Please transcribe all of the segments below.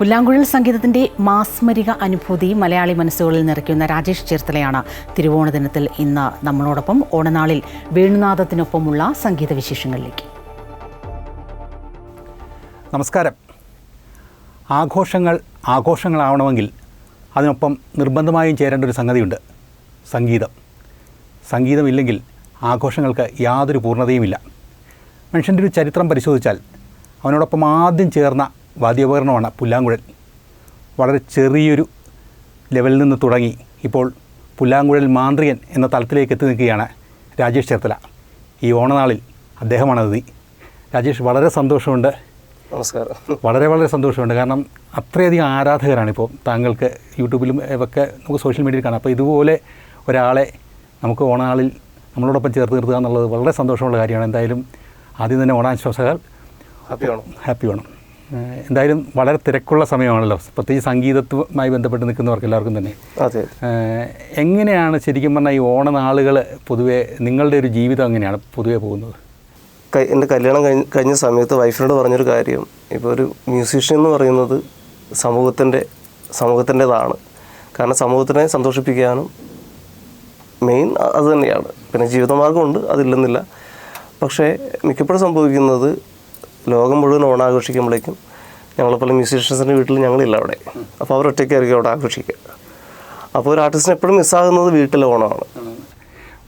പുല്ലാങ്കുഴൽ സംഗീതത്തിന്റെ മാസ്മരിക അനുഭൂതി മലയാളി മനസ്സുകളിൽ നിറയ്ക്കുന്ന രാജേഷ് ചേർത്തലയാണ് തിരുവോണ ദിനത്തിൽ ഇന്ന് നമ്മളോടൊപ്പം ഓണനാളിൽ വേണുനാഥത്തിനൊപ്പമുള്ള സംഗീത വിശേഷങ്ങളിലേക്ക്. നമസ്കാരം. ആഘോഷങ്ങൾ ആഘോഷങ്ങളാവണമെങ്കിൽ അതിനൊപ്പം നിർബന്ധമായും ചേരേണ്ട ഒരു സംഗതിയുണ്ട്. സംഗീതം. സംഗീതമില്ലെങ്കിൽ ആഘോഷങ്ങൾക്ക് യാതൊരു പൂർണതയുമില്ല. മനുഷ്യന്റെ ഒരു ചരിത്രം പരിശോധിച്ചാൽ അവനോടൊപ്പം ആദ്യം ചേർന്ന വാദ്യോപകരണമാണ് പുല്ലാങ്കുഴൽ. വളരെ ചെറിയൊരു ലെവലിൽ നിന്ന് തുടങ്ങി ഇപ്പോൾ പുല്ലാങ്കുഴൽ മാന്ത്രികൻ എന്ന തലത്തിലേക്ക് എത്തി നിൽക്കുകയാണ് രാജേഷ് ചേർത്തല. ഈ ഓണനാളിൽ അദ്ദേഹമാണ് അതിഥി രാജേഷ് വളരെ സന്തോഷമുണ്ട്. നമസ്കാരം. വളരെ വളരെ സന്തോഷമുണ്ട്. കാരണം അത്രയധികം ആരാധകരാണ് ഇപ്പോൾ താങ്കൾക്ക് യൂട്യൂബിലും ഒക്കെ നമുക്ക് സോഷ്യൽ മീഡിയയിൽ കാണാം. അപ്പോൾ ഇതുപോലെ ഒരാളെ നമുക്ക് ഓണനാളിൽ നമ്മളോടൊപ്പം ചേർത്ത് നിർത്തുക എന്നുള്ളത് വളരെ സന്തോഷമുള്ള കാര്യമാണ്. എന്തായാലും ആദ്യം തന്നെ ഓണാശംസകൾ. ഹാപ്പി ഓണം. ഹാപ്പി വേണം ഏഹ് എന്തായാലും വളരെ തിരക്കുള്ള സമയമാണല്ലോ. പ്രത്യേകിച്ച് സംഗീതവുമായി ബന്ധപ്പെട്ട് നിൽക്കുന്നവർക്ക് എല്ലാവർക്കും തന്നെ. അതെ. എങ്ങനെയാണ് ശരിക്കും പറഞ്ഞാൽ ഈ ഓണനാളുകൾ പൊതുവെ നിങ്ങളുടെ ഒരു ജീവിതം എങ്ങനെയാണ് പൊതുവെ പോകുന്നത്? എന്റെ കല്യാണം കഴിഞ്ഞ കഴിഞ്ഞ സമയത്ത് വൈഫിനോട് പറഞ്ഞൊരു കാര്യം. ഇപ്പോൾ ഒരു മ്യൂസീഷ്യൻ എന്ന് പറയുന്നത് സമൂഹത്തിന്റെ സമൂഹത്തിന്റെതാണ്. കാരണം സമൂഹത്തിനെ സന്തോഷിപ്പിക്കാനും മെയിൻ അത് തന്നെയാണ്. പിന്നെ ജീവിതമാർഗമുണ്ട് അതില്ലെന്നില്ല. പക്ഷേ മിക്കപ്പോഴും സംഭവിക്കുന്നത് ലോകം മുഴുവൻ ഓണാഘോഷിക്കുമ്പോഴേക്കും ഞങ്ങളെപ്പോലെ മ്യൂസീഷ്യൻസിന്റെ വീട്ടിൽ ഞങ്ങളില്ല അവിടെ. അപ്പോൾ അവർ ഒറ്റയ്ക്കായിരിക്കും അവിടെ ആഘോഷിക്കുക. അപ്പോൾ ഒരു ആർട്ടിസ്റ്റിന് എപ്പോഴും മിസ്സാകുന്നത് വീട്ടിലെ ഓണമാണ്.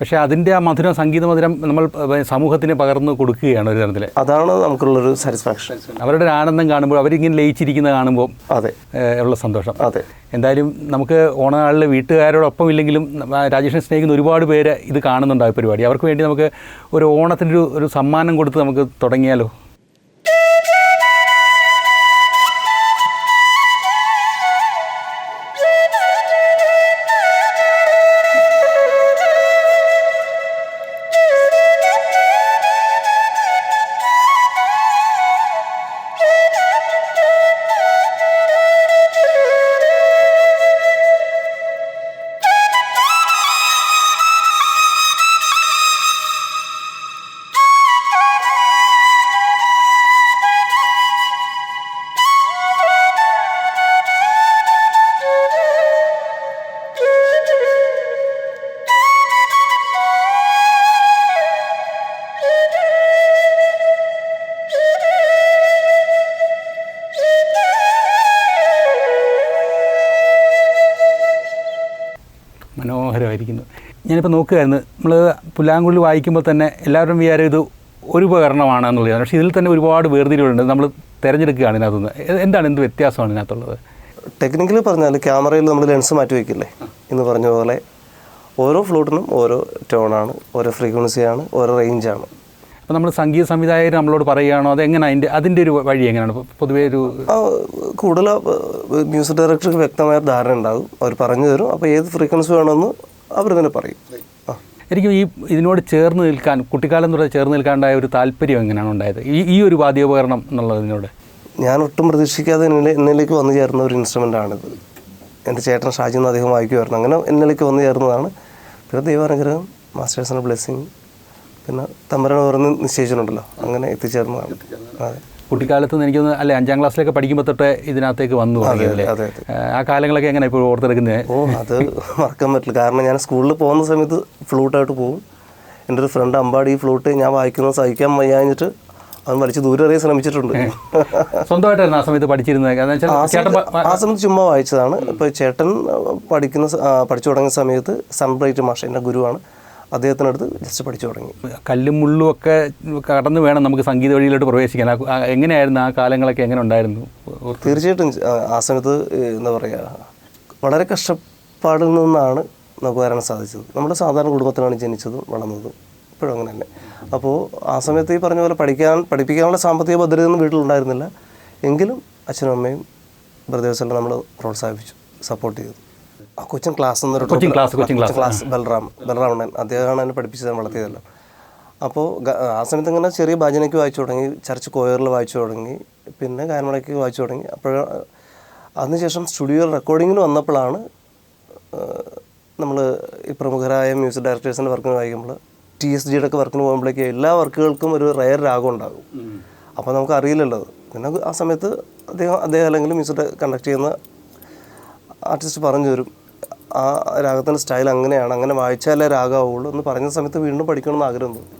പക്ഷേ അതിന്റെ ആ മധുരം സംഗീത മധുരം നമ്മൾ സമൂഹത്തിന് പകർന്നു കൊടുക്കുകയാണ് ഒരു തരത്തിൽ അതാണ് നമുക്കുള്ളൊരു സാറ്റിസ്ഫാക്ഷൻ അവരുടെ ഒരു ആനന്ദം കാണുമ്പോൾ അവരിങ്ങനെ ലയിച്ചിരിക്കുന്ന കാണുമ്പോൾ അതെ. ഉള്ള സന്തോഷം. അതെ. എന്തായാലും നമുക്ക് ഓണനാളിലെ വീട്ടുകാരോടൊപ്പം ഇല്ലെങ്കിലും രാജേഷിനെ സ്നേഹിക്കുന്ന ഒരുപാട് പേര് ഇത് കാണുന്നുണ്ടാവും പരിപാടി. അവർക്ക് വേണ്ടി നമുക്ക് ഒരു ഓണത്തിന്റെ ഒരു ഒരു സമ്മാനം കൊടുത്ത് നമുക്ക് തുടങ്ങിയാലോ? മനോഹരമായിരിക്കുന്നു ഞാനിപ്പോൾ നോക്കുകയായിരുന്നു നമ്മൾ പുല്ലാങ്കുഴൽ വായിക്കുമ്പോൾ തന്നെ എല്ലാവരും വിചാരം ഇത് ഒരു ഉപകരണമാണ് എന്നുള്ളതാണ്. പക്ഷേ ഇതിൽ തന്നെ ഒരുപാട് വേർതിരിവുണ്ട് നമ്മൾ തിരഞ്ഞെടുക്കുകയാണ് ഇതിനകത്തുനിന്ന്. എന്താണ് എന്ത് വ്യത്യാസമാണ് ഇതിനകത്തുള്ളത്? ടെക്നിക്കലി പറഞ്ഞാൽ ക്യാമറയിൽ നമ്മൾ ലെൻസ് മാറ്റി വയ്ക്കില്ലേ എന്ന് പറഞ്ഞ പോലെ ഓരോ ഫ്ലൂട്ടിനും ഓരോ ടോണാണ് ഓരോ ഫ്രീക്വൻസിയാണ് ഓരോ റേഞ്ചാണ്. അപ്പോൾ നമ്മൾ സംഗീത സംവിധായകർ നമ്മളോട് പറയുകയാണോ? അതെങ്ങനെ അതിന്റെ അതിന്റെ ഒരു വഴി എങ്ങനെയാണ്? പൊതുവേ ഒരു കൂടുതൽ മ്യൂസിക് ഡയറക്ടർക്ക് വ്യക്തമായ ധാരണ ഉണ്ടാകും. അവർ പറഞ്ഞു തരും. അപ്പോൾ ഏത് ഫ്രീക്വൻസി വേണമെന്ന് അവർ തന്നെ പറയും. ആ. എനിക്കും ഈ ഇതിനോട് ചേർന്ന് നിൽക്കാൻ കുട്ടിക്കാലം തൊട്ട് ചേർന്ന് നിൽക്കാണ്ടായ ഒരു താല്പര്യം എങ്ങനെയാണ് ഉണ്ടായത്? ഈ ഈ ഒരു വാദ്യോപകരണം എന്നുള്ളതിനോട് ഞാൻ ഒട്ടും പ്രതീക്ഷിക്കാതെ എന്നിലെ എന്നിലേക്ക് വന്നു ചേർന്ന ഒരു ഇൻസ്ട്രുമെന്റ് ആണിത്. എന്റെ ചേട്ടൻ ഷാജി എന്ന് അദ്ദേഹം വായിക്കുമായിരുന്നു. അങ്ങനെ എന്നിലേക്ക് വന്നു ചേർന്നതാണ്. പിന്നെ ദൈവാനുഗ്രഹം മാസ്റ്റേഴ്സിന്റെ ബ്ലെസ്സിങ് പിന്നെ തമ്പരൻ പറഞ്ഞ് നിശ്ചയിച്ചിട്ടുണ്ടല്ലോ. അങ്ങനെ എത്തിച്ചേർന്നതാണ്. അതെ. കുട്ടിക്കാലത്ത് നിന്ന് എനിക്കൊന്ന് അല്ലെ അഞ്ചാം ക്ലാസ്സിലൊക്കെ പഠിക്കുമ്പോൾ തൊട്ട് ഇതിനകത്തേക്ക് വന്നു ആ കാലങ്ങളൊക്കെ എങ്ങനെ ഇപ്പോൾ ഓർത്തെടുക്കുന്നത് ഓ അത് മറക്കാൻ പറ്റില്ല. കാരണം ഞാൻ സ്കൂളിൽ പോകുന്ന സമയത്ത് ഫ്ലൂട്ടായിട്ട് പോകും. എന്റെ ഒരു ഫ്രണ്ട് അമ്പാടി ഈ ഫ്ലൂട്ട് ഞാൻ വായിക്കുന്നത് സഹിക്കാൻ വയ്യാഞ്ഞിട്ട് അവൻ വലിച്ച് ദൂരെ അറിയാൻ ശ്രമിച്ചിട്ടുണ്ട്. സ്വന്തമായിട്ടായിരുന്നു ആ സമയത്ത് പഠിച്ചിരുന്നത്? ആ സമയത്ത് ചുമ്മാ വായിച്ചതാണ്. ഇപ്പോൾ ചേട്ടൻ പഠിക്കുന്ന പഠിച്ചു തുടങ്ങിയ സമയത്ത് സൺബ്രൈറ്റ് മാഷ എന്റെ ഗുരുവാണ്. അദ്ദേഹത്തിനടുത്ത് ജസ്റ്റ് പഠിച്ചു തുടങ്ങി. കല്ലും മുള്ളും ഒക്കെ കടന്നു വേണം നമുക്ക് സംഗീത വഴിയിലോട്ട് പ്രവേശിക്കാൻ. എങ്ങനെയായിരുന്നു ആ കാലങ്ങളൊക്കെ എങ്ങനെ ഉണ്ടായിരുന്നു? തീർച്ചയായിട്ടും ആ, സമയത്ത് എന്താ പറയുക വളരെ കഷ്ടപ്പാടിൽ നിന്നാണ് നമുക്ക് വരാൻ സാധിച്ചത്. നമ്മുടെ സാധാരണ കുടുംബത്തിലാണ് ജനിച്ചതും വളർന്നതും ഇപ്പോഴും അങ്ങനെ തന്നെ അപ്പോൾ ആ സമയത്ത് ഈ പറഞ്ഞ പോലെ പഠിക്കാൻ പഠിപ്പിക്കാനുള്ള സാമ്പത്തിക ഭദ്രതയൊന്നും വീട്ടിലുണ്ടായിരുന്നില്ല. എങ്കിലും അച്ഛനും അമ്മയും ബ്രദേഴ്സെല്ലാം നമ്മൾ പ്രോത്സാഹിപ്പിച്ചു സപ്പോർട്ട് ചെയ്തു. കൊച്ചിൻ ക്ലാസ് എന്നൊരു Cochin class, Cochin class. Class Balram ബൽറാമണ്ണൻ അദ്ദേഹമാണ് എന്നെ പഠിപ്പിച്ചത് വളർത്തിയതെല്ലാം. അപ്പോൾ ആ സമയത്ത് ഇങ്ങനെ ചെറിയ ഭജനയ്ക്ക് വായിച്ചു തുടങ്ങി ചർച്ച് കോയറിൽ വായിച്ചു തുടങ്ങി പിന്നെ ഗാനമേളയ്ക്ക് വായിച്ചു തുടങ്ങി. അപ്പോൾ അതിനുശേഷം സ്റ്റുഡിയോ റെക്കോർഡിങ്ങിന് വന്നപ്പോഴാണ് നമ്മൾ ഈ പ്രമുഖരായ മ്യൂസിക് ഡയറക്ടേഴ്സിന്റെ വർക്കിന് വായിക്കുമ്പോൾ ടി എസ് ജിയുടെ ഒക്കെ വർക്കിന് പോകുമ്പോഴേക്ക് എല്ലാ വർക്കുകൾക്കും ഒരു റയർ രാഗം ഉണ്ടാകും. അപ്പോൾ നമുക്ക് അറിയില്ലല്ലോ പിന്നെ ആ സമയത്ത് അദ്ദേഹം അദ്ദേഹം അല്ലെങ്കിൽ മ്യൂസിക് കണ്ടക്ട് ചെയ്യുന്ന ആർട്ടിസ്റ്റ് പറഞ്ഞു തരും ആ രാഗത്തിന്റെ സ്റ്റൈൽ അങ്ങനെയാണ് അങ്ങനെ വായിച്ചാലേ രാഗമാവുള്ളൂ എന്ന് പറഞ്ഞ സമയത്ത് വീണ്ടും പഠിക്കണമെന്ന് ആഗ്രഹം തോന്നി.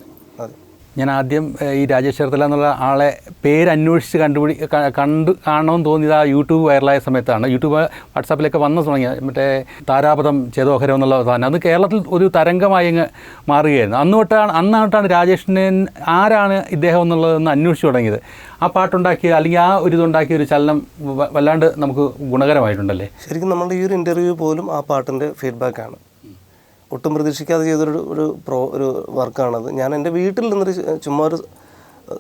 അതെ. ഞാൻ ആദ്യം ഈ രാജേഷ് ചേർത്തല എന്നുള്ള ആളെ പേര് അന്വേഷിച്ച് കണ്ടുപിടി കണ്ട് കാണണമെന്ന് തോന്നിയത് ആ യൂട്യൂബ് വൈറലായ സമയത്താണ്. യൂട്യൂബ് വാട്സാപ്പിലൊക്കെ വന്ന് തുടങ്ങിയ മറ്റേ താരാപഥം ചേതോഹരം എന്നുള്ള സാധനം. അത് കേരളത്തിൽ ഒരു തരംഗമായി അങ്ങ് മാറുകയായിരുന്നു. അന്ന് തൊട്ടാണ് അന്നായിട്ടാണ് രാജേഷിനെ ആരാണ് ഇദ്ദേഹം എന്നുള്ളതെന്ന് അന്വേഷിച്ച് തുടങ്ങിയത്. ആ പാട്ടുണ്ടാക്കിയ അല്ലെങ്കിൽ ആ ഒരു ഇതുണ്ടാക്കിയ ഒരു ചലനം വല്ലാണ്ട് നമുക്ക് ഗുണകരമായിട്ടുണ്ടല്ലേ? ശരിക്കും നമ്മുടെ ഈ ഒരു ഇന്റർവ്യൂ പോലും ആ പാട്ടിന്റെ ഫീഡ്ബാക്കാണ് ഒട്ടും പ്രതീക്ഷിക്കാതെ ചെയ്തൊരു ഒരു പ്രോ ഒരു വർക്കാണത്. ഞാൻ എന്റെ വീട്ടിൽ നിന്നൊരു ചുമ്മാ ഒരു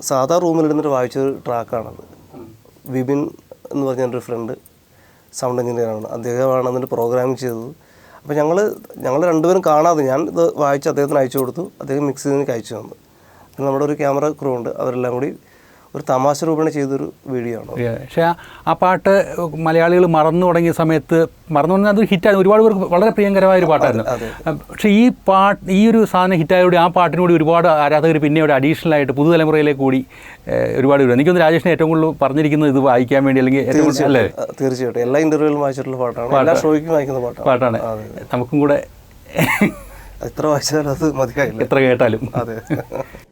സാധാ റൂമിലിരുന്നിട്ട് വായിച്ചൊരു ട്രാക്കാണത്. വിപിൻ എന്ന് പറഞ്ഞ എന്റെ ഒരു ഫ്രണ്ട് സൗണ്ട് എഞ്ചിനീയറാണ് അദ്ദേഹമാണ് അതിന്റെ പ്രോഗ്രാമിംഗ് ചെയ്തത്. അപ്പോൾ ഞങ്ങൾ ഞങ്ങൾ രണ്ടുപേരും കാണാതെ ഞാൻ ഇത് വായിച്ച് അദ്ദേഹത്തിന് അയച്ചു കൊടുത്തു. അദ്ദേഹം മിക്സ് ചെയ്ത് അയച്ചു തന്നു. നമ്മുടെ ഒരു ക്യാമറ ക്രൂ ഉണ്ട്. അവരെല്ലാം കൂടി ഒരു തമാശ രൂപേണ ചെയ്തൊരു വീഡിയോ ആണ് പക്ഷേ ആ- പാട്ട് മലയാളികൾ മറന്നു തുടങ്ങിയ സമയത്ത് മറന്നു പറഞ്ഞാൽ അത് ഹിറ്റായി ഒരുപാട് പേർക്ക് വളരെ പ്രിയങ്കരമായ ഒരു പാട്ടായിരുന്നു. പക്ഷേ ഈ പാട്ട് ഈ ഒരു സാധനം ഹിറ്റായോടെ ആ പാട്ടിനോട് ഒരുപാട് ആരാധകർ പിന്നെ ഇവിടെ അഡീഷണൽ ആയിട്ട് പുതുതലമുറയിലേക്ക് കൂടി ഒരുപാട് വരും എനിക്കൊന്ന് രാജേഷിനെ ഏറ്റവും കൂടുതൽ പറഞ്ഞിരിക്കുന്നത് ഇത് വായിക്കാൻ വേണ്ടി അല്ലെങ്കിൽ അല്ലേ? തീർച്ചയായിട്ടും. എല്ലാ ഇന്റർവ്യൂവിലും വായിച്ചിട്ടുള്ള പാട്ടാണ്. എല്ലാ ഷോയ്ക്കും വായിക്കുന്ന പാട്ടാണ്. പാട്ടാണ്. നമുക്കും കൂടെ എത്ര വായിച്ചാലും അത് മതിയായില്ല. എത്ര കേട്ടാലും. അതെ.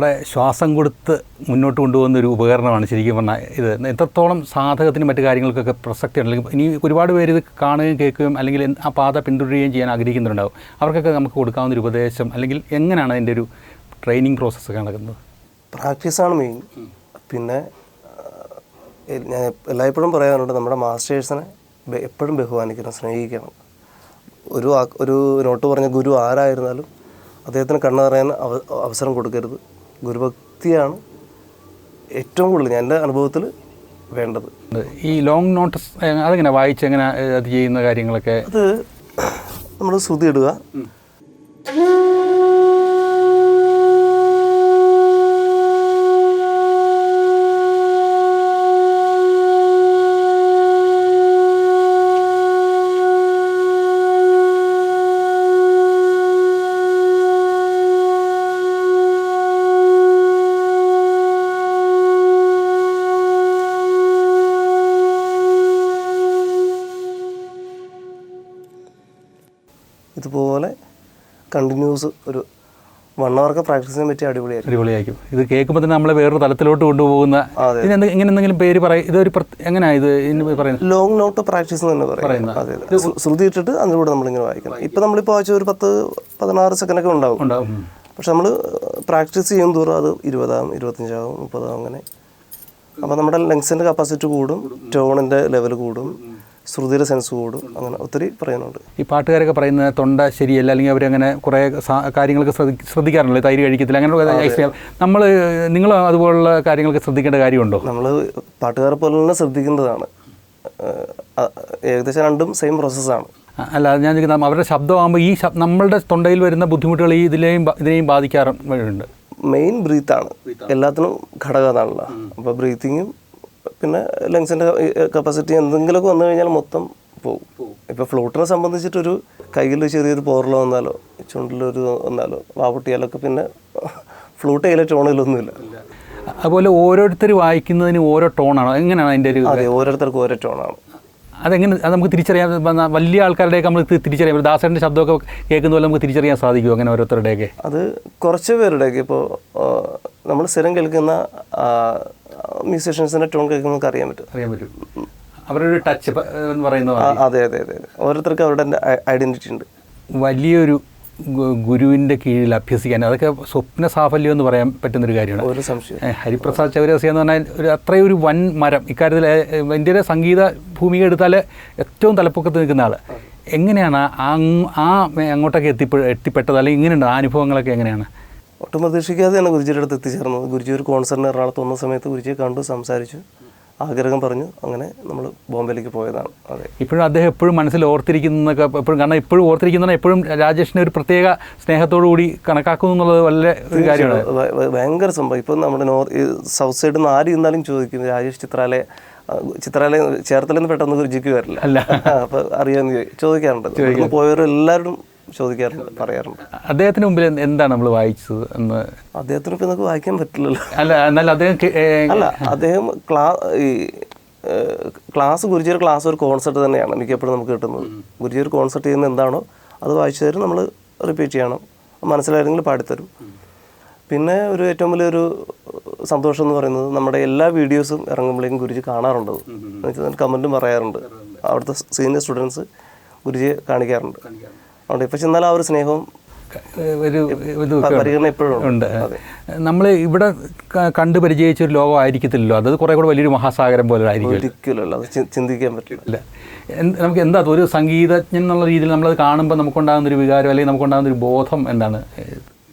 നമ്മുടെ ശ്വാസം കൊടുത്ത് മുന്നോട്ട് കൊണ്ടുപോകുന്ന ഒരു ഉപകരണമാണ് ശരിക്കും പറഞ്ഞാൽ ഇത്. എത്രത്തോളം സാധകത്തിനും മറ്റു കാര്യങ്ങൾക്കൊക്കെ പ്രസക്തി ഉണ്ടെങ്കിൽ ഇനി ഒരുപാട് പേര് ഇത് കാണുകയും കേൾക്കുകയും അല്ലെങ്കിൽ ആ പാത പിന്തുടരുകയും ചെയ്യാൻ ആഗ്രഹിക്കുന്നുണ്ടാവും. അവർക്കൊക്കെ നമുക്ക് കൊടുക്കാവുന്ന ഒരു ഉപദേശം അല്ലെങ്കിൽ എങ്ങനെയാണ് അതിന്റെ ഒരു ട്രെയിനിങ് പ്രോസസ്സ് നടക്കുന്നത്? പ്രാക്ടീസാണ് മെയിൻ. പിന്നെ ഞാൻ എല്ലായ്പ്പോഴും പറയാറുണ്ട് നമ്മുടെ മാസ്റ്റേഴ്സിനെ എപ്പോഴും ബഹുമാനിക്കണം സ്നേഹിക്കണം. ഒരു ഒരു നോട്ട് പറഞ്ഞ ഗുരു ആരായിരുന്നാലും അദ്ദേഹത്തിന് കണ്ണറിയാൻ അവസരം കൊടുക്കരുത്. ഗുരുഭക്തിയാണ് ഏറ്റവും കൂടുതൽ ഞാൻ എന്റെ അനുഭവത്തിൽ വേണ്ടത്. ഈ ലോങ് നോട്ടസ് അതെങ്ങനെ വായിച്ച് എങ്ങനെ അത് ചെയ്യുന്ന കാര്യങ്ങളൊക്കെ? അത് നമ്മൾ ശ്രുതി ഇടുക. കണ്ടിന്യൂസ് ഒരു വൺ അവർക്ക് പ്രാക്ടീസ് ചെയ്യാൻ പറ്റിയ അടിപൊളിയായിരിക്കും. അടിപൊളിയായിരിക്കും. ഇത് കേൾക്കുമ്പോൾ തന്നെ നമ്മളെ വേറൊരു തലത്തിലോട്ട് കൊണ്ടുപോകുന്ന. ഇതിന് ഇങ്ങനെ എന്തെങ്കിലും പേര് പറയും ഇതൊരു ഒരു എങ്ങനെയാ ഇത് പറയുന്നത്? ലോങ് നോട്ട് പ്രാക്ടീസ് എന്ന് തന്നെ പറയും അതെ അതെ. ശ്രു- ശ്രുതി ഇട്ടിട്ട് അതിലൂടെ നമ്മളിങ്ങനെ വായിക്കണം. ഇപ്പം നമ്മളിപ്പോൾ വായിച്ച ഒരു പത്ത് പതിനാറ് സെക്കൻഡൊക്കെ ഉണ്ടാവും. ഉണ്ടാവും. പക്ഷെ നമ്മൾ പ്രാക്ടീസ് ചെയ്യും തോറും അത് ഇരുപതാവും ഇരുപത്തഞ്ചാവും മുപ്പതാവും അങ്ങനെ. അപ്പോൾ നമ്മുടെ ലങ്സിന്റെ കപ്പാസിറ്റി കൂടും ടോണിന്റെ ലെവൽ കൂടും. ശ്രുതിയുടെ സെൻസ് കൂടും. അങ്ങനെ ഒത്തിരി പറയുന്നുണ്ട്. ഈ പാട്ടുകാരൊക്കെ പറയുന്നത് തൊണ്ട ശരിയല്ല അല്ലെങ്കിൽ അവരങ്ങനെ കുറേ കാര്യങ്ങളൊക്കെ ശ്രദ്ധി ശ്രദ്ധിക്കാറുണ്ടല്ലോ തൈര് കഴിക്കത്തില്ല അങ്ങനെ നമ്മൾ നിങ്ങൾ അതുപോലുള്ള കാര്യങ്ങളൊക്കെ ശ്രദ്ധിക്കേണ്ട കാര്യമുണ്ടോ? നമ്മൾ പാട്ടുകാരെ പോലെ തന്നെ ശ്രദ്ധിക്കേണ്ടതാണ് ഏകദേശം രണ്ടും സെയിം പ്രോസസ്സാണ് അല്ല അത് ഞാൻ ചോദിക്കുന്നത് അവരുടെ ശബ്ദമാകുമ്പോൾ ഈ ശബ്ദം നമ്മളുടെ തൊണ്ടയിൽ വരുന്ന ബുദ്ധിമുട്ടുകൾ ഈ ഇതിലെയും ഇതിനെയും ബാധിക്കാറുണ്ട് മെയിൻ ബ്രീത്താണ് എല്ലാത്തിനും ഘടകം അതാണല്ലോ. അപ്പോൾ ബ്രീത്തിങ്ങും പിന്നെ ലങ്സിന്റെ കപ്പാസിറ്റി എന്തെങ്കിലുമൊക്കെ വന്നു കഴിഞ്ഞാൽ മൊത്തം പോകും ഇപ്പോൾ ഫ്ലോട്ടിനെ സംബന്ധിച്ചിട്ടൊരു കയ്യിൽ ചെറിയൊരു പോറലോ വന്നാലോ ചുണ്ടിലൊരു വന്നാലോ വാവുട്ടിയാലൊക്കെ പിന്നെ ഫ്ലൂട്ട് ചെയ്യലെ ടോണിലൊന്നുമില്ല അതുപോലെ ഓരോരുത്തർ വായിക്കുന്നതിന് ഓരോ ടോണാണോ എങ്ങനെയാണ് അതിന്റെ ഒരു അതെ ഓരോരുത്തർക്കും ഓരോ ടോണാണ് അതെങ്ങനെ അത് നമുക്ക് തിരിച്ചറിയാൻ വലിയ ആൾക്കാരുടെയൊക്കെ നമ്മൾ തിരിച്ചറിയാം. ദാസേട്ടന്റെ ശബ്ദമൊക്കെ കേൾക്കുന്ന പോലെ നമുക്ക് തിരിച്ചറിയാൻ സാധിക്കുമോ അങ്ങനെ ഓരോരുത്തരുടെയൊക്കെ? അത് കുറച്ച് പേരുടെയൊക്കെ ഇപ്പോൾ നമ്മൾ സ്ഥിരം കേൾക്കുന്ന മ്യൂസീഷ്യൻസിന്റെ ടോൺ കേൾക്കുമ്പോൾ നമുക്ക് അറിയാൻ പറ്റും. അറിയാൻ പറ്റും. അവരുടെ ഒരു ടച്ച് എന്ന് പറയുന്നത് അതെ അതെ അതെ ഓരോരുത്തർക്കും അവരുടെ ഐഡന്റിറ്റി ഉണ്ട്. വലിയൊരു ഗുരുവിന്റെ കീഴിൽ അഭ്യസിക്കാൻ അതൊക്കെ സ്വപ്ന സാഫല്യം എന്ന് പറയാൻ പറ്റുന്നൊരു കാര്യമാണ്. ഒരു സംശയം ഹരിപ്രസാദ് ചൗരസി എന്ന് പറഞ്ഞാൽ ഒരു അത്രയും ഒരു വൻ മരം. ഇക്കാര്യത്തിൽ ഇന്ത്യയിലെ സംഗീത ഭൂമിക എടുത്താൽ ഏറ്റവും തലപ്പൊക്കത്ത് നിൽക്കുന്ന ആൾ എങ്ങനെയാണ് ആ ആ അങ്ങോട്ടൊക്കെ എത്തിപ്പെ എത്തിപ്പെട്ടത്? അല്ലെങ്കിൽ ഇങ്ങനെയുണ്ട്? ആ അനുഭവങ്ങളൊക്കെ എങ്ങനെയാണ്? ഒട്ടും പ്രതീക്ഷിക്കാതെ തന്നെ ഗുരുജിയുടെ അടുത്ത് എത്തിച്ചേർന്നത് ഗുരുജി ഒരു കോൺസറിന് എറണാകുളത്ത് വന്ന സമയത്ത് ഗുരുജിയെ കണ്ടു സംസാരിച്ചു ആഗ്രഹം പറഞ്ഞു. അങ്ങനെ നമ്മൾ ബോംബെയിലേക്ക് പോയതാണ്. അതെ. ഇപ്പോഴും അദ്ദേഹം എപ്പോഴും മനസ്സിൽ ഓർത്തിരിക്കുന്നതൊക്കെ എപ്പോഴും കാരണം ഇപ്പോഴും ഓർത്തിരിക്കുന്ന എപ്പോഴും രാജേഷിനെ ഒരു പ്രത്യേക സ്നേഹത്തോടു കൂടി കണക്കാക്കുന്നു എന്നുള്ളത് ഒരു കാര്യമാണ്. ഭയങ്കര സംഭവം. ഇപ്പം നമ്മുടെ നോർത്ത് സൗത്ത് സൈഡിൽ നിന്ന് ആര് ഇരുന്നാലും ചോദിക്കും രാജേഷ് ചിത്രാലയ ചിത്രാലയം ചേർത്തലെന്ന് പെട്ടെന്ന് ഗുരുജിക്ക് വരില്ല. അല്ല. അപ്പോൾ അറിയാമെന്ന് ചോദി- ചോദിക്കാറുണ്ട്. പോയവരെല്ലാവരും ചോദിക്കാറുണ്ട് പറയാറുണ്ട് അദ്ദേഹത്തിന് മുമ്പിൽ എന്താണ് നമ്മൾ വായിച്ചത് എന്ന്? അദ്ദേഹത്തിന് ഇപ്പം നമുക്ക് വായിക്കാൻ പറ്റില്ലല്ലോ. അല്ല എന്നാൽ അദ്ദേഹം അല്ല അദ്ദേഹം ക്ലാ ഈ ക്ലാസ് ഗുരുജിയുടെ ക്ലാസ് ഒരു കോൺസെർട്ട് തന്നെയാണ് മിക്കപ്പോഴും നമുക്ക് കിട്ടുന്നത്. ഗുരുജി ഒരു കോൺസെർട്ട് ചെയ്യുന്ന എന്താണോ അത് വായിച്ചു തരും നമ്മൾ റിപ്പീറ്റ് ചെയ്യണം. മനസ്സിലായിരുന്നെങ്കിൽ പാടിത്തരും. പിന്നെ ഒരു ഏറ്റവും വലിയൊരു സന്തോഷം എന്ന് പറയുന്നത് നമ്മുടെ എല്ലാ വീഡിയോസും ഇറങ്ങുമ്പോഴേക്കും ഗുരുജി കാണാറുണ്ട്. എന്നുവെച്ചാൽ കമന്റും പറയാറുണ്ട്. അവിടുത്തെ സീനിയർ സ്റ്റുഡൻസ് ഗുരുജിയെ കാണിക്കാറുണ്ട്. അതുകൊണ്ട് ഇപ്പോൾ ചെന്നാൽ ആ ഒരു സ്നേഹവും ഒരു ഇത് പരിഗണന എപ്പോഴും ഉണ്ട്. ഉണ്ട്. നമ്മൾ ഇവിടെ കണ്ടു പരിചയിച്ച ഒരു ലോകം ആയിരിക്കത്തില്ലല്ലോ. അത് കുറേ കൂടെ വലിയൊരു മഹാസാഗരം പോലെ ആയിരിക്കും അത് ചിന്തിക്കാൻ പറ്റില്ല. നമുക്ക് എന്താ ഒരു സംഗീതജ്ഞൻ എന്നുള്ള രീതിയിൽ നമ്മളത് കാണുമ്പോൾ നമുക്കുണ്ടാകുന്ന ഒരു വികാരം അല്ലെങ്കിൽ നമുക്കുണ്ടാകുന്ന ഒരു ബോധം എന്താണ്?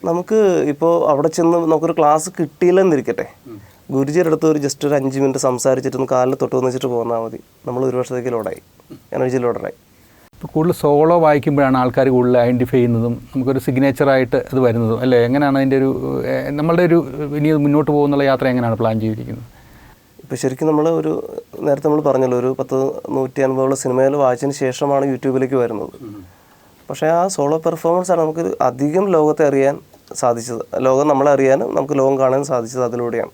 നമുക്ക് ഇപ്പോൾ അവിടെ ചെന്ന് നമുക്കൊരു ക്ലാസ് കിട്ടിയില്ലെന്നിരിക്കട്ടെ. ഗുരുജിയുടെ അടുത്ത് ഒരു ജസ്റ്റ് ഒരു അഞ്ച് മിനിറ്റ് സംസാരിച്ചിട്ട് ഒന്ന് കാലിൽ തൊട്ട് വന്നിട്ട് വെച്ചിട്ട് പോന്നാൽ മതി നമ്മൾ ഒരു വർഷത്തേക്ക് ലോഡായി എനർജി ലോഡറായി ഇപ്പോൾ കൂടുതൽ സോളോ വായിക്കുമ്പോഴാണ് ആൾക്കാർ കൂടുതൽ ഐഡന്റിഫൈ ചെയ്യുന്നതും നമുക്കൊരു സിഗ്നേച്ചറായിട്ട് അത് വരുന്നതും. അല്ലേ? എങ്ങനെയാണ് അതിന്റെ ഒരു നമ്മളുടെ ഒരു ഇനി മുന്നോട്ട് പോകുന്നുള്ള യാത്ര എങ്ങനെയാണ് പ്ലാൻ ചെയ്തിരിക്കുന്നത്? ഇപ്പോൾ ശരിക്കും നമ്മൾ ഒരു നേരത്തെ നമ്മൾ പറഞ്ഞല്ലോ ഒരു പത്ത് നൂറ്റി അൻപതോളം സിനിമയിൽ വായിച്ചതിന് ശേഷമാണ് യൂട്യൂബിലേക്ക് വരുന്നത്. പക്ഷേ ആ സോളോ പെർഫോമൻസ് ആണ് നമുക്ക് അധികം ലോകത്തെ അറിയാൻ സാധിച്ചത്. ലോകം നമ്മളെ അറിയാനും നമുക്ക് ലോകം കാണാൻ സാധിച്ചത് അതിലൂടെയാണ്.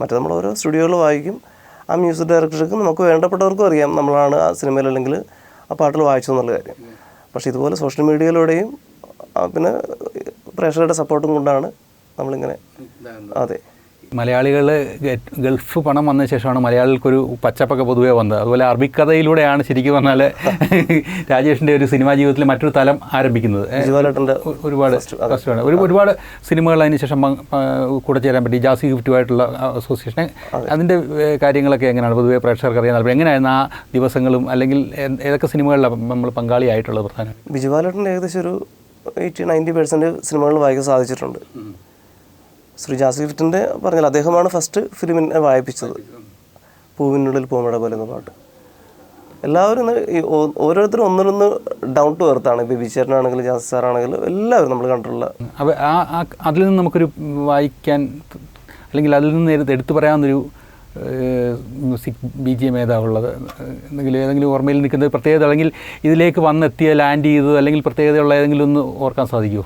മറ്റേ നമ്മൾ ഓരോ സ്റ്റുഡിയോയിൽ വായിക്കും ആ മ്യൂസിക് ഡയറക്ടർക്ക് നമുക്ക് വേണ്ടപ്പെട്ടവർക്കും അറിയാം നമ്മളാണ് ആ സിനിമയിൽ അല്ലെങ്കിൽ ആ പാട്ടിൽ വായിച്ചു എന്നുള്ള കാര്യം. പക്ഷേ ഇതുപോലെ സോഷ്യൽ മീഡിയയിലൂടെയും പിന്നെ പ്രേക്ഷകരുടെ സപ്പോർട്ടും കൊണ്ടാണ് നമ്മളിങ്ങനെ അതെ. മലയാളികൾ ഗൾഫ് പണം വന്ന ശേഷമാണ് മലയാളികൾക്കൊരു പച്ചപ്പൊക്കെ പൊതുവേ വന്നത്. അതുപോലെ അറബിക്കഥയിലൂടെയാണ് ശരിക്കും പറഞ്ഞാൽ രാജേഷിന്റെ ഒരു സിനിമാ ജീവിതത്തിൽ മറ്റൊരു തലം ആരംഭിക്കുന്നത്. ഒരുപാട് കഷ്ടമാണ് ഒരു ഒരുപാട് സിനിമകൾ അതിന് ശേഷം കൂടെ ചേരാൻ പറ്റി. ജാസി ഗിഫ്റ്റുമായിട്ടുള്ള അസോസിയേഷൻ. അതിന്റെ കാര്യങ്ങളൊക്കെ എങ്ങനെയാണ്? പൊതുവേ പ്രേക്ഷകർക്ക് അറിയാൻ താല്പര്യം. എങ്ങനെയായിരുന്നു ആ ദിവസങ്ങളും അല്ലെങ്കിൽ ഏതൊക്കെ സിനിമകളിലാണ് നമ്മൾ പങ്കാളിയായിട്ടുള്ളത് പ്രധാനം ബിജുബാലേട്ടൻ ഏകദേശം ഒരു എയ്റ്റി നയന്റി പെർസെന്റ് സിനിമകൾ വായിക്കാൻ സാധിച്ചിട്ടുണ്ട്. ശ്രീ ജാസി ഗിഫ്റ്റിന്റെ പറഞ്ഞാൽ അദ്ദേഹമാണ് ഫസ്റ്റ് ഫിലിമിനെ വായിപ്പിച്ചത്. പൂവിനുള്ളിൽ പൂമഴ പോലെ എന്ന പാട്ട്. എല്ലാവരും ഓരോരുത്തരും ഒന്നിനൊന്ന് ഡൗൺ ടു എർത്താണ് ഇപ്പോൾ ബിച്ചേട്ടനാണെങ്കിലും ജാസി സാറാണെങ്കിലും എല്ലാവരും നമ്മൾ കണ്ടിട്ടുള്ള അപ്പോൾ ആ അതിൽ നിന്ന് നമുക്കൊരു വായിക്കാൻ അല്ലെങ്കിൽ അതിൽ നിന്ന് എടുത്ത് പറയാവുന്നൊരു മ്യൂസിക് ബി ജി എം ഏതാ ഉള്ളത് എന്തെങ്കിലും ഏതെങ്കിലും ഓർമ്മയിൽ നിൽക്കുന്ന പ്രത്യേകത അല്ലെങ്കിൽ ഇതിലേക്ക് വന്നെത്തിയ ലാൻഡ് ചെയ്തത് അല്ലെങ്കിൽ പ്രത്യേകതയുള്ള ഏതെങ്കിലും ഒന്ന് ഓർക്കാൻ സാധിക്കുമോ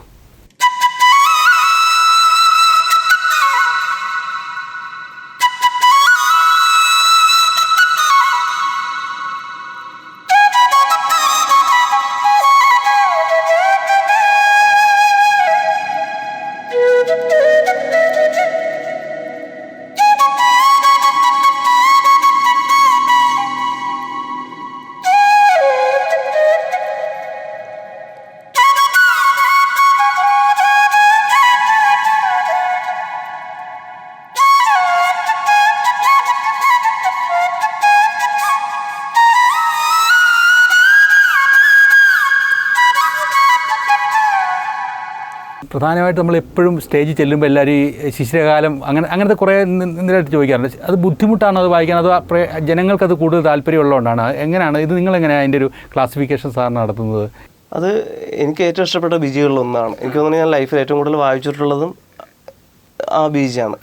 പ്രധാനമായിട്ട് നമ്മൾ എപ്പോഴും സ്റ്റേജിൽ ചെല്ലുമ്പോൾ എല്ലാവരും ഈ ശിശിരകാലം അങ്ങനെ അങ്ങനത്തെ കുറേ നിന്നിലായിട്ട് ചോദിക്കാറുണ്ട്. അത് ബുദ്ധിമുട്ടാണ് അത് വായിക്കാൻ? അത് ജനങ്ങൾക്കത് കൂടുതൽ താല്പര്യമുള്ളതുകൊണ്ടാണ് എങ്ങനെയാണ് ഇത് നിങ്ങൾ എങ്ങനെയാണ് അതിന്റെ ഒരു ക്ലാസിഫിക്കേഷൻ സാറിന് നടത്തുന്നത്? അത് എനിക്ക് ഏറ്റവും ഇഷ്ടപ്പെട്ട ബീജികളിൽ ഒന്നാണ്. എനിക്ക് തോന്നുന്നു ഞാൻ ലൈഫിൽ ഏറ്റവും കൂടുതൽ വായിച്ചിട്ടുള്ളതും ആ ബീജാണ്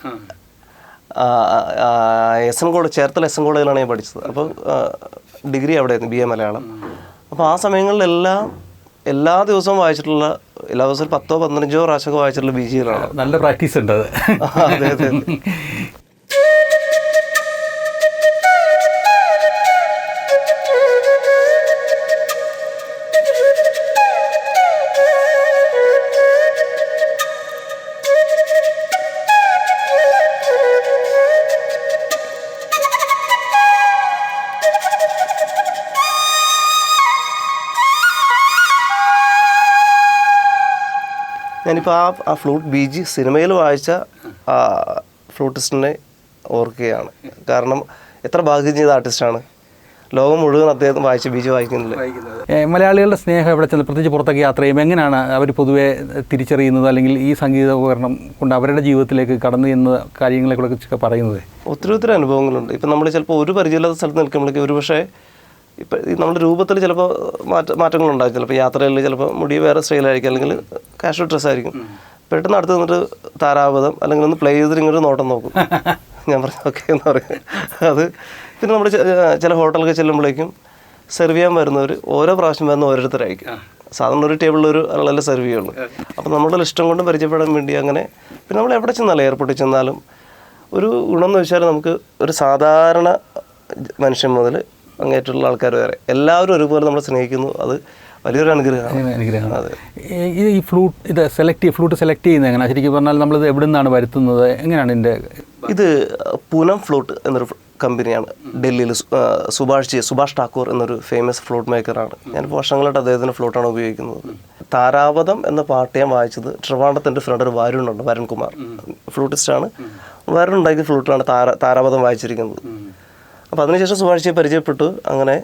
S N college Cherthala S N കോളേജിലാണ് ഞാൻ പഠിച്ചത്. അപ്പോൾ ഡിഗ്രി അവിടെയായിരുന്നു ബി എ മലയാളം. അപ്പോൾ ആ സമയങ്ങളിലെല്ലാം എല്ലാ ദിവസവും വായിച്ചിട്ടുള്ള എല്ലാ ദിവസവും പത്തോ പതിനഞ്ചോ പ്രാവശ്യമൊക്കെ വായിച്ചിട്ടുള്ള ബീജികളാണ് നല്ല പ്രാക്ടീസ് ഉണ്ട് അത് അതെ അതെ. ഞാനിപ്പോൾ ആ ആ ഫ്ലൂട്ട് ബി ജി സിനിമയിൽ വായിച്ച ആ ഫ്ലൂട്ടിസ്റ്റിനെ ഓർക്കുകയാണ്. കാരണം എത്ര ഭാഗ്യം ചെയ്ത ആർട്ടിസ്റ്റാണ് ലോകം മുഴുവൻ അദ്ദേഹം വായിച്ച ബി ജി വായിക്കുന്നില്ല. മലയാളികളുടെ സ്നേഹം എവിടെ ചെന്ന് പ്രത്യേകിച്ച് പുറത്തേക്ക് യാത്ര ചെയ്യുമ്പോൾ എങ്ങനെയാണ് അവർ പൊതുവെ തിരിച്ചറിയുന്നത്? അല്ലെങ്കിൽ ഈ സംഗീത ഉപകരണം കൊണ്ട് അവരുടെ ജീവിതത്തിലേക്ക് കടന്നു ചെന്ന കാര്യങ്ങളെക്കുറിച്ചൊക്കെ പറയുന്നത്? ഒത്തിരി ഒത്തിരി അനുഭവങ്ങളുണ്ട്. ഇപ്പം നമ്മൾ ചിലപ്പോൾ ഒരു പരിചയമില്ലാത്ത സ്ഥലത്ത് നിൽക്കുമ്പോഴേക്കും ഒരു പക്ഷേ ഇപ്പം ഈ നമ്മുടെ രൂപത്തിൽ ചിലപ്പോൾ മാറ്റ മാറ്റങ്ങളുണ്ടാകും. ചിലപ്പോൾ യാത്രയിൽ ചിലപ്പോൾ മുടി വേറെ സ്റ്റൈലായിരിക്കും അല്ലെങ്കിൽ കാഷ്വൽ ഡ്രസ്സായിരിക്കും പെട്ടെന്ന് അടുത്ത് നിന്നിട്ട് താരാപഥം അല്ലെങ്കിൽ ഒന്ന് പ്ലേ ചെയ്തിട്ട് ഇങ്ങോട്ട് നോട്ടം നോക്കും. ഞാൻ പറഞ്ഞു ഓക്കെ എന്ന് പറയും. അത് പിന്നെ നമ്മൾ ചില ഹോട്ടലൊക്കെ ചെല്ലുമ്പോഴേക്കും സെർവ് ചെയ്യാൻ വരുന്നവർ ഓരോ പ്രാവശ്യം വരുന്ന ഓരോരുത്തരായിരിക്കും. സാധാരണ ഒരു ടേബിളിൽ ഒരു ആളല്ലേ സെർവ് ചെയ്യുള്ളൂ. അപ്പോൾ നമ്മളുടെ ഇഷ്ടം കൊണ്ടും പരിചയപ്പെടാൻ വേണ്ടി അങ്ങനെ പിന്നെ നമ്മൾ എവിടെ ചെന്നാലും എയർപോർട്ടിൽ ചെന്നാലും ഒരു ഗുണം എന്ന് വെച്ചാൽ നമുക്ക് ഒരു സാധാരണ മനുഷ്യൻ മുതൽ അങ്ങേറ്റുള്ള ആൾക്കാർ വരെ എല്ലാവരും ഒരുപോലെ നമ്മൾ സ്നേഹിക്കുന്നു. അത് വലിയൊരു അനുഗ്രഹമാണ്. അനുഗ്രഹമാണ്. ഇത് ഈ ഫ്ലൂട്ട് ഇത് സെലക്ട് ഫ്ലൂട്ട് സെലക്ട് ചെയ്യുന്നത് എങ്ങനെയാണ് ശരിക്കും പറഞ്ഞാൽ നമ്മളിത് എവിടെ നിന്നാണ് വരുത്തുന്നത്? എങ്ങനെയാണ് ഇതിന്റെ ഇത് പൂനം ഫ്ലൂട്ട് എന്നൊരു കമ്പനിയാണ് ഡൽഹിയിൽ സുഭാഷ് ജി സുഭാഷ് ഠാക്കൂർ എന്നൊരു ഫേമസ് ഫ്ലൂട്ട് മേക്കറാണ് ഞാൻ വർഷങ്ങളായിട്ട് അദ്ദേഹത്തിന്റെ ഫ്ലൂട്ടാണ് ഉപയോഗിക്കുന്നത്. താരാപഥം എന്ന പാട്ട് ഞാൻ വായിച്ചത് ട്രിവാണ്ടത്തിന്റെ ഫ്രണ്ട് ഒരു വരുണുണ്ട് വരുൺകുമാർ. ഫ്ലൂട്ടിസ്റ്റാണ്. വരുൺ ഉണ്ടാക്കിയ ഫ്ലൂട്ടാണ് താര താരാപഥം വായിച്ചിരിക്കുന്നത്. അപ്പോൾ അതിനുശേഷം സുഭാഷിയെ പരിചയപ്പെട്ടു. അങ്ങനെ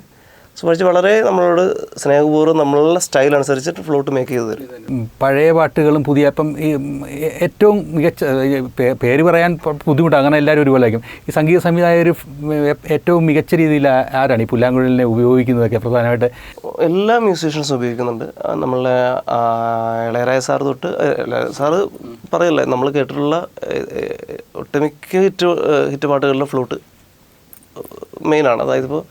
സുഭാഷ് വളരെ നമ്മളോട് സ്നേഹപൂർവം നമ്മളുടെ സ്റ്റൈൽ അനുസരിച്ചിട്ട് ഫ്ലോട്ട് മേക്ക് ചെയ്ത് തരും പഴയ പാട്ടുകളും പുതിയ ഇപ്പം ഈ ഏറ്റവും മികച്ച പേര് പറയാൻ ബുദ്ധിമുട്ട് ബുദ്ധിമുട്ടാണ് അങ്ങനെ എല്ലാവരും ഒരുപോലെ ആയിരിക്കും ഈ സംഗീത സംവിധായകർ ഏറ്റവും മികച്ച രീതിയിൽ ആരാണ് ഈ പുല്ലാങ്കുഴലിനെ ഉപയോഗിക്കുന്നതൊക്കെ പ്രധാനമായിട്ട്? എല്ലാ മ്യൂസീഷ്യൻസും ഉപയോഗിക്കുന്നുണ്ട്. നമ്മളെ ഇളയരായ സാർ തൊട്ട് സാറ് പറയല്ലേ നമ്മൾ കേട്ടിട്ടുള്ള ഒട്ടുമിക്ക ഹിറ്റ് ഹിറ്റ് പാട്ടുകളിലെ ഫ്ലൂട്ട് മെയിനാണ് അതായത് ഇപ്പോൾ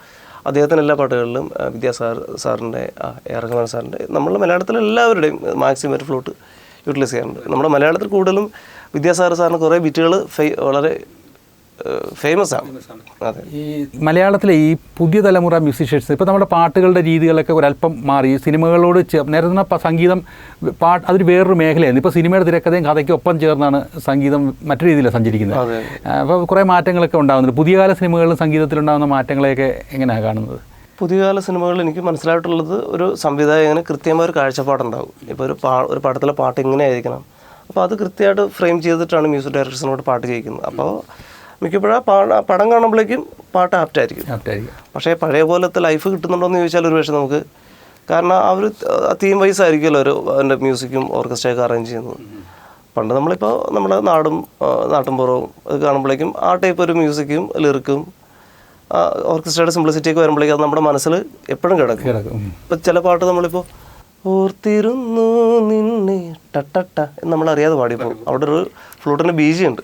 അദ്ദേഹത്തിന്റെ എല്ലാ പാട്ടുകളിലും വിദ്യാസാർ സാർ സാറിന്റെ എ. റഹ്മാൻ സാറിന്റെ നമ്മളുടെ മലയാളത്തിലെ എല്ലാവരുടെയും മാക്സിമം ഒരു ഫ്ലൂട്ട് യൂട്ടിലൈസ് ചെയ്യാറുണ്ട്. നമ്മുടെ മലയാളത്തിൽ കൂടുതലും വിദ്യാസാർ സാറിന് കുറേ ബിറ്റുകൾ വളരെ ഫേമസ് ആണ് അതെ. ഈ മലയാളത്തിലെ ഈ പുതിയ തലമുറ മ്യൂസിഷ്യൻസ് ഇപ്പോൾ നമ്മുടെ പാട്ടുകളുടെ രീതികളൊക്കെ ഒരല്പം മാറി. സിനിമകളോട് നേരത്തെ സംഗീതം പാട്ട് അതൊരു വേറൊരു മേഖലയായിരുന്നു. ഇപ്പോൾ സിനിമയുടെ തിരക്കഥയും കഥയ്ക്കും ഒപ്പം ചേർന്നാണ് സംഗീതം മറ്റു രീതിയിലാണ് സഞ്ചരിക്കുന്നത്. അപ്പോൾ കുറേ മാറ്റങ്ങളൊക്കെ ഉണ്ടാകുന്നുണ്ട്. പുതിയ കാല സിനിമകളിലും സംഗീതത്തിലുണ്ടാകുന്ന മാറ്റങ്ങളെയൊക്കെ എങ്ങനെയാണ് കാണുന്നത്? പുതിയകാല സിനിമകളിൽ എനിക്ക് മനസ്സിലായിട്ടുള്ളത് ഒരു സംവിധായകന് കൃത്യമായ ഒരു കാഴ്ചപ്പാടുണ്ടാവും ഇപ്പോൾ ഒരു പാ ഒരു പടത്തിലെ പാട്ട് ഇങ്ങനെ ആയിരിക്കണം. അപ്പോൾ അത് കൃത്യമായിട്ട് ഫ്രെയിം ചെയ്തിട്ടാണ് മ്യൂസിക് ഡയറക്ടേഴ്സിനോട് പാട്ട് ചെയ്യിക്കുന്നത് അപ്പോൾ മിക്കപ്പോഴും ആ പാ- പടം കാണുമ്പോഴേക്കും പാട്ട് ആപ്റ്റായിരിക്കും ആപ്റ്റായിരിക്കും പക്ഷേ പഴയ പോലത്തെ ലൈഫ് കിട്ടുന്നുണ്ടോ എന്ന് ചോദിച്ചാൽ ഒരു പക്ഷേ നമുക്ക് കാരണം ആ ഒരു തീം വൈസ് ആയിരിക്കുമല്ലോ ഒരു അതിന്റെ മ്യൂസിക്കും ഓർക്കസ്ട്രയൊക്കെ അറേഞ്ച് ചെയ്യുന്നത്. പണ്ട് നമ്മളിപ്പോൾ നമ്മുടെ നാടും നാട്ടുംപുറവും ഇത് അത് കാണുമ്പോഴേക്കും ആ ടൈപ്പ് ഒരു മ്യൂസിക്കും ലിറിക്കും ഓർക്കസ്ട്രയുടെ സിംപ്ലിസിറ്റിയൊക്കെ വരുമ്പോഴേക്കും അത് നമ്മുടെ മനസ്സിൽ എപ്പോഴും കിടക്കും. കിടക്കും. ഇപ്പം ചില പാട്ട് നമ്മളിപ്പോൾ ഓർത്തിരുന്നു നിന്നെ ടട്ടട്ട എന്ന് നമ്മൾ അറിയാതെ പാടിപ്പോകും. അവിടെ ഒരു ഫ്ലൂട്ടിന്റെ ബീജിയുണ്ട്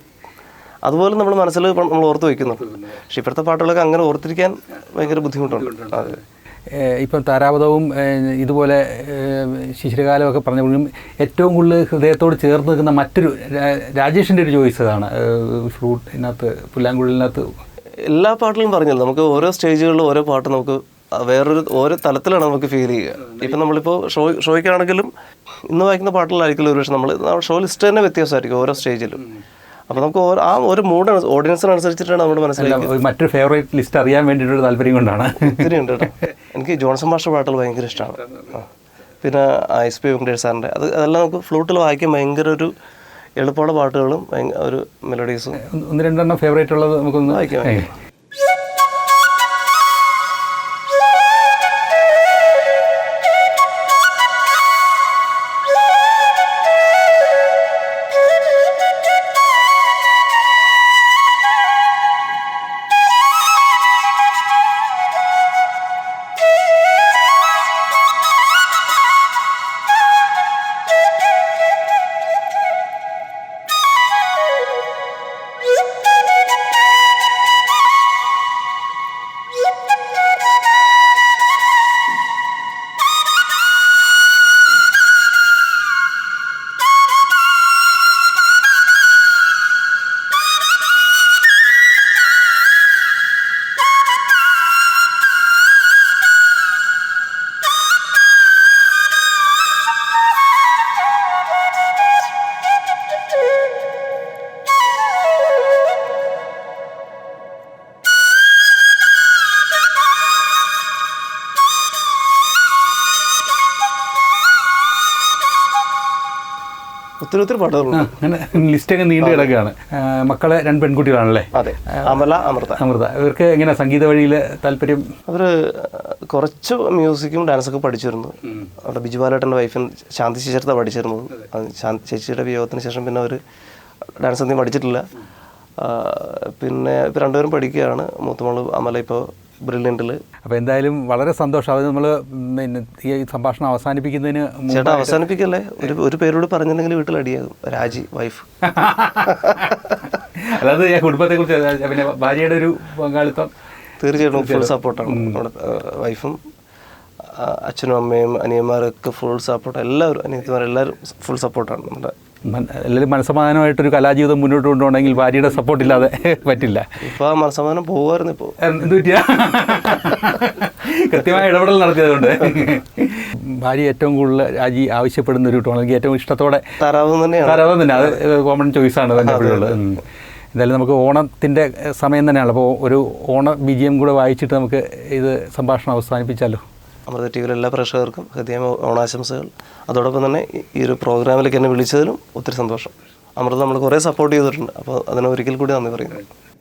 അതുപോലെ നമ്മൾ മനസ്സിൽ നമ്മൾ ഓർത്ത് വയ്ക്കുന്നുണ്ട് പക്ഷെ ഇപ്പോഴത്തെ പാട്ടുകളൊക്കെ അങ്ങനെ ഓർത്തിരിക്കാൻ ഭയങ്കര ബുദ്ധിമുട്ടുണ്ട്. അതെ ഇപ്പം താരാപഥവും ഇതുപോലെ ശിശിരകാലമൊക്കെ പറഞ്ഞപ്പോഴും ഏറ്റവും കൂടുതൽ ഹൃദയത്തോട് ചേർന്ന് നിൽക്കുന്ന മറ്റൊരു രാജേഷിന്റെ ഒരു ചോയ്സ് അതാണ് ഫ്രൂട്ടിനകത്ത് പുല്ലാങ്കുഴലിനകത്ത്. എല്ലാ പാട്ടിലും പറഞ്ഞല്ലോ നമുക്ക് ഓരോ സ്റ്റേജുകളിലും ഓരോ പാട്ട് നമുക്ക് വേറൊരു ഓരോ തലത്തിലാണ് നമുക്ക് ഫീൽ ചെയ്യുക. ഇപ്പം നമ്മളിപ്പോൾ ഷോ ഷോയ്ക്കാണെങ്കിലും ഇന്ന് വായിക്കുന്ന പാട്ടുകളായിരിക്കില്ല ഒരു പക്ഷേ നമ്മൾ ഷോ ലിസ്റ്റ് തന്നെ വ്യത്യാസമായിരിക്കും ഓരോ സ്റ്റേജിലും. അപ്പോൾ നമുക്ക് ആ ഒരു മൂഡ് ഓഡിയൻസിനനുസരിച്ചിട്ടാണ് നമ്മുടെ മനസ്സിലാക്കുന്നത് മറ്റൊരു ഫേവറേറ്റ് ലിസ്റ്റ് അറിയാൻ വേണ്ടിയിട്ടൊരു താല്പര്യം കൊണ്ടാണ്. ഒത്തിരി ഉണ്ട് കേട്ടോ. എനിക്ക് ജോൺസൺ മാസ്റ്റർ പാട്ടുകൾ ഭയങ്കര ഇഷ്ടമാണ്. പിന്നെ എസ് പി വെങ്കടേഷ് സാറിന്റെ. അത് അതെല്ലാം നമുക്ക് ഫ്ലൂട്ടിൽ വായിക്കാൻ ഭയങ്കര ഒരു എളുപ്പമുള്ള പാട്ടുകളും ഒരു മെലഡീസും ഒന്ന് രണ്ടെണ്ണം ഫേവറേറ്റ് ഉള്ളത് നമുക്കൊന്ന് വായിക്കാം, ഒത്തിരി ഒത്തിരി പാട്ടുകളുണ്ട്. ലിസ്റ്റ് അങ്ങനെ ലിസ്റ്റൊക്കെ നീണ്ടു കിടക്കുകയാണ്. മക്കളെ രണ്ട് പെൺകുട്ടികളാണല്ലേ? അതെ അമല അമൃത. അമൃത. ഇവർക്ക് എങ്ങനെ സംഗീത വഴിയിൽ താല്പര്യം? അവർ കുറച്ച് മ്യൂസിക്കും ഡാൻസൊക്കെ പഠിച്ചിരുന്നു. അവിടെ ബിജു ബാലേട്ടന്റെ വൈഫിന് ശാന്തി ചേച്ചേർത്ത പഠിച്ചിരുന്നു ശാന്തി ചേച്ചിയുടെ വിയോഗത്തിന് ശേഷം പിന്നെ അവർ ഡാൻസ് ഒന്നും പഠിച്ചിട്ടില്ല പിന്നെ ഇപ്പോൾ രണ്ടുപേരും പഠിക്കുകയാണ്. മൂത്തമോൾ അമല ഇപ്പോൾ ബ്രില്യന്റിൽ അപ്പോൾ എന്തായാലും വളരെ സന്തോഷം. അത് നമ്മൾ പിന്നെ ഈ സംഭാഷണം അവസാനിപ്പിക്കുന്നതിന് ചേട്ടാ അവസാനിപ്പിക്കല്ലേ? ഒരു ഒരു പേരോട് പറഞ്ഞില്ലെങ്കിൽ വീട്ടിൽ അടിയാകും രാജി വൈഫ്. അതായത് ഞാൻ കുടുംബത്തെക്കുറിച്ച് പിന്നെ ഭാര്യയുടെ ഒരു പങ്കാളിത്തം തീർച്ചയായിട്ടും ഫുൾ സപ്പോർട്ടാണ് നമ്മുടെ വൈഫും അച്ഛനും അമ്മയും അനിയന്മാരൊക്കെ ഫുൾ സപ്പോർട്ട് എല്ലാവരും അനിയത്തിമാരെല്ലാവരും ഫുൾ സപ്പോർട്ടാണ് നമ്മുടെ എല്ലാവരും മനസ്സമാധാനമായിട്ടൊരു കലാജീവിതം മുന്നോട്ട് കൊണ്ടുപോകണമെങ്കിൽ ഭാര്യയുടെ സപ്പോർട്ടില്ലാതെ പറ്റില്ല. ഇപ്പോൾ മനസമാധാനം പോകുമായിരുന്നു ഇപ്പോൾ എന്ത് പറ്റിയ? കൃത്യമായ ഇടപെടൽ നടത്തിയതുകൊണ്ട്. ഭാര്യ ഏറ്റവും കൂടുതൽ രാജി ആവശ്യപ്പെടുന്ന ഒരു ടോൺ എനിക്ക് ഏറ്റവും ഇഷ്ടത്തോടെ തന്നെയാണ്. ധാരാളം തന്നെ അത് കോമൺ ചോയ്സാണ് തന്നെ എപ്പോഴുള്ളത്. എന്തായാലും നമുക്ക് ഓണത്തിന്റെ സമയം തന്നെയാണ്. അപ്പോൾ ഒരു ഓണ ബി ജി എം കൂടെ വായിച്ചിട്ട് നമുക്ക് ഇത് സംഭാഷണം അവസാനിപ്പിച്ചാലോ? അമൃത ടി വിയിലെ എല്ലാ പ്രേക്ഷകർക്കും ഹൃദയം ഓണാശംസകൾ. അതോടൊപ്പം തന്നെ ഈ- ഒരു പ്രോഗ്രാമിലേക്ക് എന്നെ വിളിച്ചതിലും ഒത്തിരി സന്തോഷം. അമൃത നമ്മൾ കുറേ സപ്പോർട്ട് ചെയ്തിട്ടുണ്ട്. അപ്പോൾ അതിന് ഒരിക്കൽ കൂടി നന്ദി പറയുന്നു.